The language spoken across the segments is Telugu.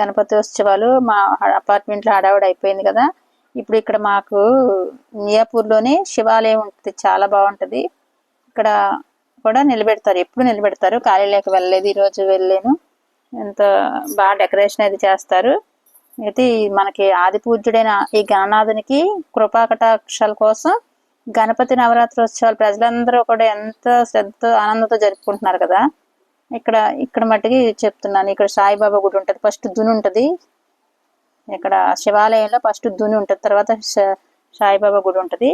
గణపతి ఉత్సవాలు మా అపార్ట్మెంట్లో హడావుడి అయిపోయింది కదా. ఇప్పుడు ఇక్కడ మాకు మియాపూర్లోనే శివాలయం ఉంటుంది. చాలా బాగుంటుంది. ఇక్కడ కూడా నిలబెడతారు. ఎప్పుడు నిలబెడతారు? ఖాళీ లేక వెళ్ళలేదు. ఈరోజు వెళ్ళాను. ఎంత బాగా డెకరేషన్ అది చేస్తారు. అయితే మనకి ఆది పూజ్యుడైన ఈ గణనాథునికి కృపాకటాక్షాల కోసం గణపతి నవరాత్రోత్సవాలు ప్రజలందరూ కూడా ఎంత శ్రద్ధతో ఆనందంతో జరుపుకుంటున్నారు కదా. ఇక్కడ ఇక్కడ మట్టికి చెప్తున్నాను. ఇక్కడ సాయిబాబా గుడి ఉంటుంది. ఫస్ట్ దుని ఉంటుంది. ఇక్కడ శివాలయంలో ఫస్ట్ దుని ఉంటుంది. తర్వాత సాయిబాబా గుడి ఉంటుంది.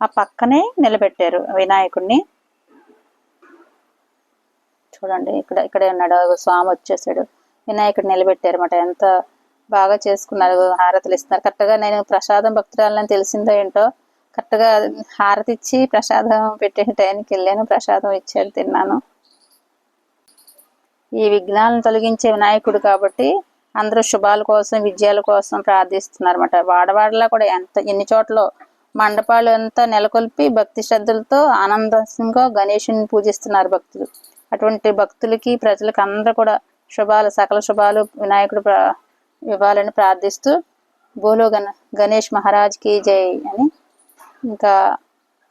ఆ పక్కనే నిలబెట్టారు వినాయకుడిని చూడండి ఇక్కడ ఇక్కడే ఉన్నాడు. స్వామి వచ్చేసాడు. వినాయకుడు నిలబెట్టారు అన్నమాట ఎంత బాగా చేసుకున్నారు. హారతులు ఇస్తున్నారు. కరెక్ట్గా నేను ప్రసాదం భక్తురాలని తెలిసిందో ఏంటో కరెక్ట్గా హారతి ఇచ్చి ప్రసాదం పెట్టే టైంకి వెళ్ళాను. ప్రసాదం ఇచ్చాడు తిన్నాను. ఈ విఘ్నాలను తొలగించే వినాయకుడు కాబట్టి అందరూ శుభాల కోసం విజయాల కోసం ప్రార్థిస్తున్నారు అనమాట వాడవాడలా కూడా ఎంత ఎన్ని చోట్ల మండపాలు అంతా నెలకొల్పి భక్తి శ్రద్ధలతో ఆనందంగా గణేషుని పూజిస్తున్నారు భక్తులు. అటువంటి భక్తులకి ప్రజలకు అందరూ కూడా శుభాలు సకల శుభాలు వినాయకుడు ఇవ్వాలని ప్రార్థిస్తూ బోలో గణ గణేష్ మహారాజ్కి జై అని ఇంకా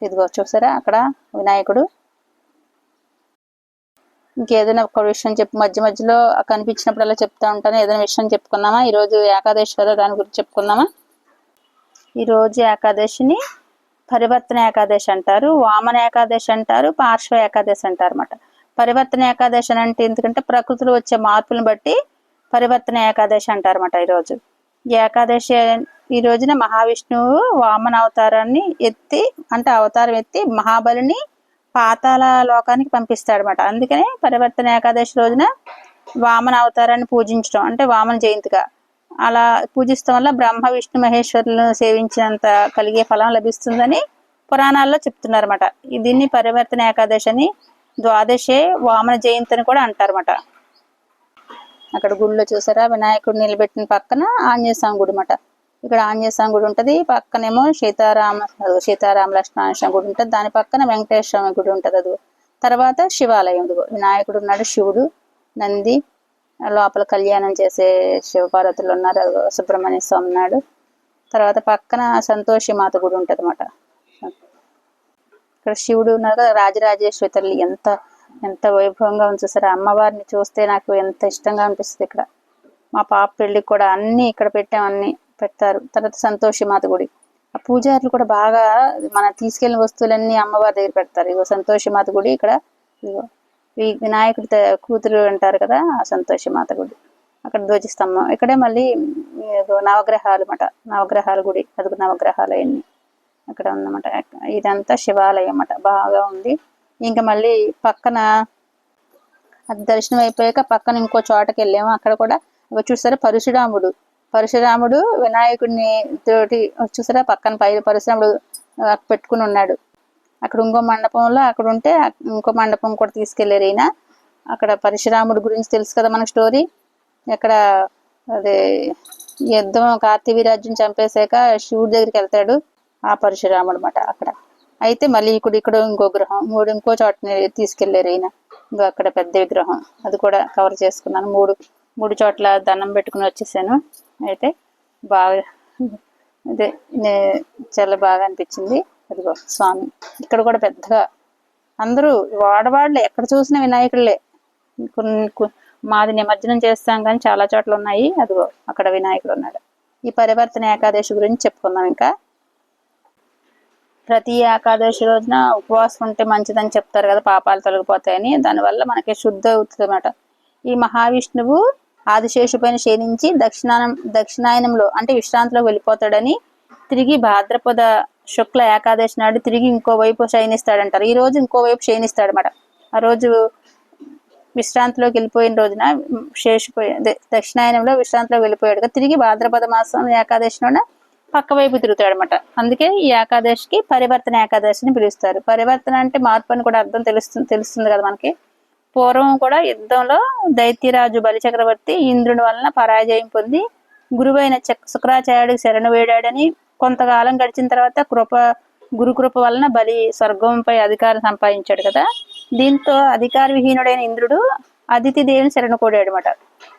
ఇదిగో చూసారా అక్కడ వినాయకుడు ఇంకేదైనా ఒక విషయం చెప్పు మధ్య మధ్యలో కనిపించినప్పుడల్లా చెప్తా ఉంటాను. ఏదైనా విషయం చెప్పుకుందామా? ఈరోజు ఏకాదశి కదా దాని గురించి చెప్పుకుందామా? ఈరోజు ఏకాదశిని పరివర్తన ఏకాదశి అంటారు వామన ఏకాదశి అంటారు పార్శ్వ ఏకాదశి అంటారు అనమాట పరివర్తన ఏకాదశి అని అంటే ఎందుకంటే ప్రకృతిలో వచ్చే మార్పులను బట్టి పరివర్తన ఏకాదశి అంటారన్నమాట ఈరోజు. ఈ ఏకాదశి ఈ రోజున మహావిష్ణువు వామన అవతారాన్ని ఎత్తి అంటే అవతారం ఎత్తి మహాబలిని పాతాల లోకానికి పంపిస్తాడనమాట అందుకనే పరివర్తన ఏకాదశి రోజున వామన అవతారాన్ని పూజించడం అంటే వామన జయంతిగా. అలా పూజిస్తాం వల్ల బ్రహ్మ విష్ణు మహేశ్వరులను సేవించినంత కలిగే ఫలం లభిస్తుందని పురాణాల్లో చెప్తున్నారన్నమాట. దీన్ని పరివర్తన ఏకాదశి అని ద్వాదశే వామన జయంతి అని కూడా అంటారన్నమాట. అక్కడ గుడిలో చూసారా? వినాయకుడు నిలబెట్టిన పక్కన ఆంజనేయ స్వామి గుడి అన్నమాట. ఇక్కడ ఆంజనేయ గుడి ఉంటుంది. పక్కనేమో సీతారామ సీతారామ లక్ష్మణ స్వామి గుడి ఉంటుంది. దాని పక్కన వెంకటేశ్వర స్వామి గుడి ఉంటుంది అది. తర్వాత శివాలయం ఇదిగో. వినాయకుడు ఉన్నాడు శివుడు నంది లోపల కళ్యాణం చేసే శివపార్వతులు ఉన్నారు. అదిగో సుబ్రహ్మణ్య స్వామి ఉన్నాడు. తర్వాత పక్కన సంతోషి మాత గుడి ఉంటుంది అనమాట ఇక్కడ శివుడు ఉన్నారు కదా రాజరాజేశ్వరి తల్లి ఎంత ఎంత వైభవంగా ఉంది చూసారా? అమ్మవారిని చూస్తే నాకు ఎంత ఇష్టంగా అనిపిస్తుంది ఇక్కడ. మా పాప పెళ్ళికి కూడా అన్ని ఇక్కడ పెట్టాం అన్ని. పెడతారు. తర్వాత సంతోషి మాత గుడి. ఆ పూజారులు కూడా బాగా మన తీసుకెళ్ళిన వస్తువులన్నీ అమ్మవారి దగ్గర పెడతారు. ఇగో సంతోషి మాత గుడి ఇక్కడ. ఇగో ఈ వినాయకుడి కూతురు అంటారు కదా ఆ సంతోషి మాత గుడి. అక్కడ ధ్వజస్తంభం ఇక్కడే మళ్ళీ నవగ్రహాలు అన్నమాట. నవగ్రహాల గుడి. అది నవగ్రహాలు అవన్నీ అక్కడ ఉందన్నమాట. ఇదంతా శివాలయం అన్నమాట. బాగా ఉంది. ఇంకా మళ్ళీ పక్కన అది దర్శనం అయిపోయాక పక్కన ఇంకో చోటకి వెళ్ళాము. అక్కడ కూడా ఇగో చూసారా పరశురాముడు. పరశురాముడు వినాయకుడిని తోటి చూసారా? పక్కన పై పరశురాముడు పెట్టుకుని ఉన్నాడు. అక్కడ ఇంకో మండపంలో అక్కడ ఉంటే ఇంకో మండపం కూడా తీసుకెళ్ళారు ఈయన. అక్కడ పరశురాముడు గురించి తెలుసు కదా మనకు స్టోరీ. అక్కడ అదే యుద్ధం కార్తీవీరాజుని చంపేశాక శివుడి దగ్గరికి వెళ్తాడు ఆ పరశురాముడు అనమాట అక్కడ. అయితే మళ్ళీ ఇక్కడ ఇక్కడ ఇంకో గ్రహం మూడు ఇంకో చోటని తీసుకెళ్ళారు ఈయన. ఇంకో అక్కడ పెద్ద విగ్రహం. అది కూడా కవర్ చేసుకున్నాను. మూడు మూడు చోట్ల దండం పెట్టుకుని వచ్చేసాను. అయితే బాగా అదే నే- చాలా బాగా అనిపించింది. అదిగో స్వామి ఇక్కడ కూడా పెద్దగా అందరూ వాడవాళ్ళే ఎక్కడ చూసిన వినాయకుళ్ళే. కొన్ని మాది నిమజ్జనం చేస్తాం కానీ చాలా చోట్ల ఉన్నాయి. అదిగో అక్కడ వినాయకుడు ఉన్నాడు. ఈ పరివర్తన ఏకాదశి గురించి చెప్పుకుందాం ఇంకా. ప్రతి ఏకాదశి రోజున ఉపవాసం ఉంటే మంచిదని చెప్తారు కదా పాపాలు తొలగిపోతాయని. దానివల్ల మనకి శుద్ధ అవుతుంది అన్నమాట ఈ మహావిష్ణువు ఆదిశేషుపైన క్షీణించి దక్షిణానం దక్షిణాయనంలో అంటే విశ్రాంతిలో వెళ్ళిపోతాడని తిరిగి భాద్రపద శుక్ల ఏకాదశి నాడు తిరిగి ఇంకోవైపు శయనిస్తాడంటారు ఈ రోజు ఇంకోవైపు శయనిస్తాడనమాట ఆ రోజు విశ్రాంతిలోకి వెళ్ళిపోయిన రోజున శేషిపోయి దక్షిణాయనంలో విశ్రాంతిలో వెళ్ళిపోయాడు. కదా తిరిగి భాద్రపద మాసం ఏకాదశిలోన పక్క వైపు తిరుగుతాడు అనమాట అందుకే ఈ ఏకాదశికి పరివర్తన ఏకాదశిని పిలుస్తారు. పరివర్తన అంటే మార్పు అని కూడా అర్థం తెలుస్తుంది తెలుస్తుంది కదా మనకి. పూర్వం కూడా యుద్ధంలో దైత్యరాజు బలిచక్రవర్తి ఇంద్రుని వలన పరాజయం పొంది గురువైన శుక్రాచార్యుడికి శరణు వేడాడని కొంతకాలం గడిచిన తర్వాత కృప గురుకృప వలన బలి స్వర్గంపై అధికారం సంపాదించాడు కదా. దీంతో అధికార విహీనుడైన ఇంద్రుడు అదితి దేవిని శరణ కోడాడు అనమాట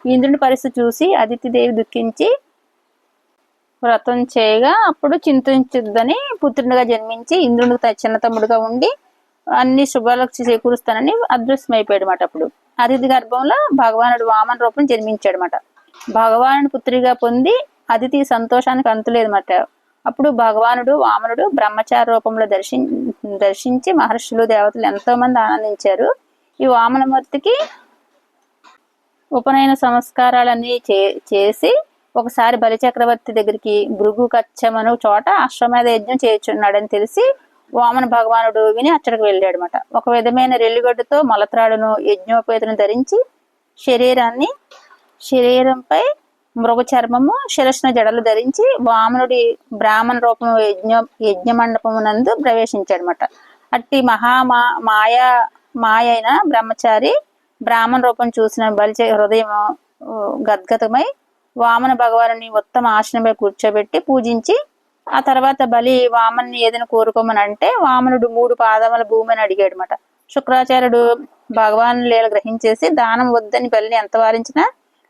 ఇంద్రుని పరిస్థితి చూసి అదితి దేవి దుఃఖించి వ్రతం చేయగా అప్పుడు చింతించుద్దని పుత్రునిగా జన్మించి ఇంద్రునికి చిన్న తమ్ముడుగా ఉండి అన్ని శుభాలకు చేకూరుస్తానని అదృశ్యం అనమాట అప్పుడు. అతిథి గర్భంలో భగవానుడు వామన రూపం జన్మించాడు భగవానుడు భగవానుని పుత్రిగా పొంది అతిథి సంతోషానికి అంతులేదన్నమాట. అప్పుడు భగవానుడు వామనుడు బ్రహ్మచార రూపంలో దర్శి దర్శించి మహర్షులు దేవతలు ఎంతో మంది ఆనందించారు. ఈ వామనమూర్తికి ఉపనయన సంస్కారాలన్నీ చే చేసి ఒకసారి బలిచక్రవర్తి దగ్గరికి భృగు కచ్చమను చోట అశ్వమేధ యజ్ఞం చేయుచున్నాడని తెలిసి వామన భగవానుడు విని అచ్చడికి వెళ్ళాడనమాట ఒక విధమైన రెల్లిగడ్డతో మలత్రాడును యజ్ఞోపేతను ధరించి శరీరాన్ని శరీరంపై మృగ చర్మము శిరస్న జడలు ధరించి వామనుడి బ్రాహ్మణ రూపం యజ్ఞ యజ్ఞ మండపమునందు ప్రవేశించాడనమాట అట్టి మహా మా మాయా మాయ అయిన బ్రహ్మచారి బ్రాహ్మణ రూపం చూసిన బలిచే హృదయం గద్గతమై వామన భగవానుని ఉత్తమ ఆసనమై కూర్చోబెట్టి పూజించి ఆ తర్వాత బలి వామన్ని ఏదైనా కోరుకోమని అంటే వామనుడు మూడు పాదముల భూమిని అడిగాడు అనమాట శుక్రాచార్యుడు భగవాన్ లీల గ్రహించేసి దానం వద్దని బలిని ఎంత వారించినా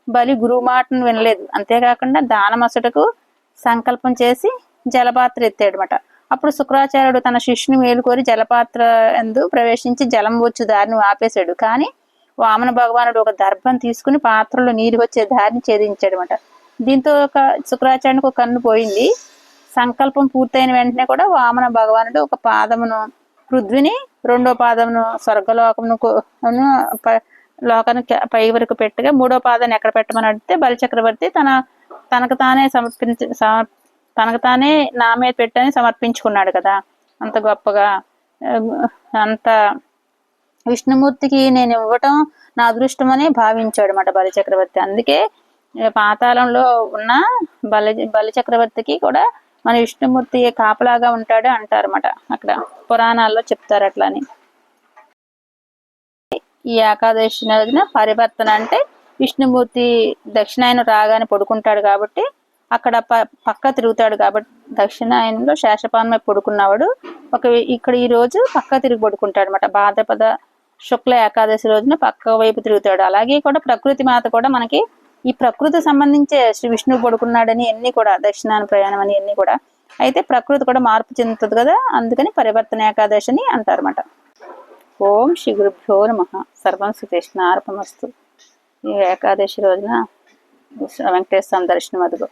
బలి గురువు మాటను వినలేదు. అంతేకాకుండా దానమసుటకు సంకల్పం చేసి జలపాత్ర ఎత్తాడు అనమాట అప్పుడు శుక్రాచార్యుడు తన శిష్యుని మేలుకోరి జలపాత్ర ఎందు ప్రవేశించి జలం వచ్చు దారిని ఆపేశాడు. కానీ వామన భగవానుడు ఒక దర్భం తీసుకుని పాత్రలో నీరు వచ్చే దారిని ఛేదించాడు అనమాట దీంతో ఒక శుక్రాచార్యునికి ఒక కన్ను పోయింది. సంకల్పం పూర్తయిన వెంటనే కూడా వామన భగవానుడు ఒక పాదమును పృథ్విని రెండో పాదమును స్వర్గలోకమును కో- ప- లోకానికి పై వరకు పెట్టగా మూడో పాదాన్ని ఎక్కడ పెట్టమని అడిగితే బలిచక్రవర్తి తన తనకు తానే సమర్పించ సమర్- తనకు తానే నా మీద పెట్టని సమర్పించుకున్నాడు కదా. అంత గొప్పగా అంత విష్ణుమూర్తికి నేను ఇవ్వటం నా అదృష్టమని భావించాడు అనమాట బలిచక్రవర్తి అందుకే పాతాళంలో ఉన్న బలి బలిచక్రవర్తికి కూడా మన విష్ణుమూర్తి కాపలాగా ఉంటాడు అంటారన్నమాట అక్కడ. పురాణాల్లో చెప్తారు అట్లా అని ఈ ఏకాదశి రోజున పరివర్తన అంటే విష్ణుమూర్తి దక్షిణాయన రాగానే పడుకుంటాడు కాబట్టి అక్కడ ప పక్క తిరుగుతాడు కాబట్టి దక్షిణాయనంలో శేషపానమై పడుకున్నవాడు. ఒక ఇక్కడ ఈ రోజు పక్క తిరిగి పడుకుంటాడు అనమాట భాద్రపద శుక్ల ఏకాదశి రోజున పక్క వైపు తిరుగుతాడు. అలాగే కూడా ప్రకృతి మాత కూడా మనకి ఈ ప్రకృతి సంబంధించే శ్రీ విష్ణువు పడుకున్నాడని అన్ని కూడా దక్షిణాన ప్రయాణం అని అన్ని కూడా. అయితే ప్రకృతి కూడా మార్పు చెందుతుంది కదా అందుకని పరివర్తన ఏకాదశి అని అంటారన్నమాట. ఓం శ్రీ గురుభ్యో నమ. సర్వం సుకృష్ణ అర్పమస్తు ఈ ఏకాదశి రోజున వెంకటేశ్వర దర్శనం అదిగో.